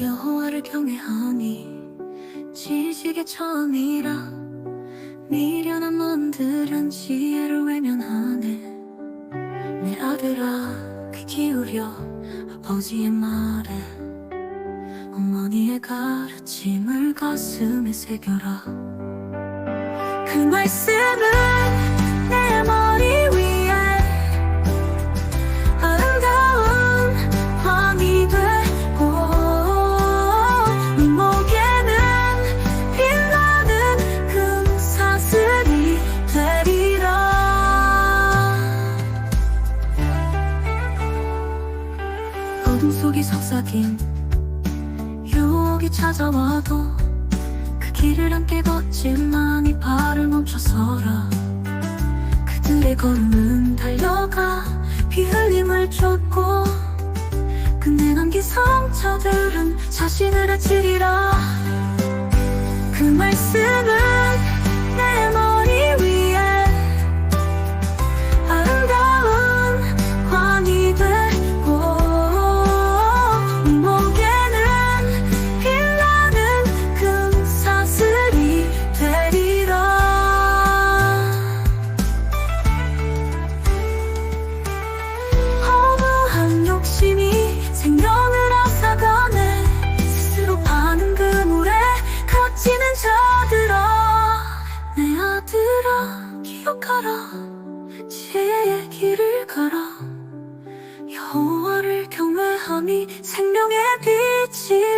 여호와를 경외하니 지식의 처음이라. 미련한 몬들은 지혜를 외면하네. 내 아들아 귀 기울여 아버지의 말에. 어머니의 가르침을 가슴에 새겨라. 그 말씀은 어둠 속이 속삭인 유혹이 찾아와도 그 길을 함께 걷지만 이 발을 멈춰서라. 그들의 걸음은 달려가 비 흘림을 쫓고 끝내 남긴 상처들은 자신을 해치리라 기억하라. 기억하라 지혜의 길을 가라. 여호와를 경외하니 생명의 빛이